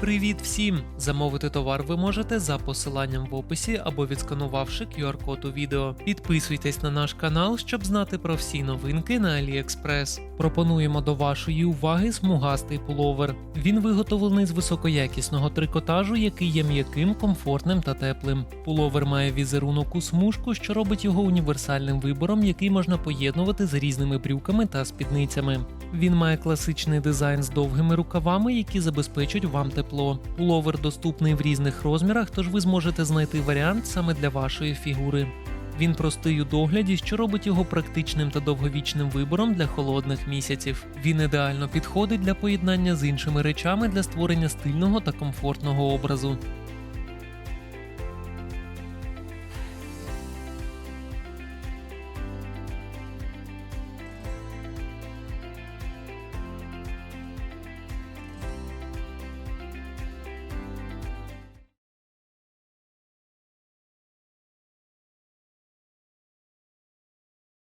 Привіт всім! Замовити товар ви можете за посиланням в описі або відсканувавши QR-код у відео. Підписуйтесь на наш канал, щоб знати про всі новинки на AliExpress. Пропонуємо до вашої уваги смугастий пуловер. Він виготовлений з високоякісного трикотажу, який є м'яким, комфортним та теплим. Пуловер має візерунок у смужку, що робить його універсальним вибором, який можна поєднувати з різними брюками та спідницями. Він має класичний дизайн з довгими рукавами, які забезпечують вам тепло. Пуловер доступний в різних розмірах, тож ви зможете знайти варіант саме для вашої фігури. Він простий у догляді, що робить його практичним та довговічним вибором для холодних місяців. Він ідеально підходить для поєднання з іншими речами для створення стильного та комфортного образу.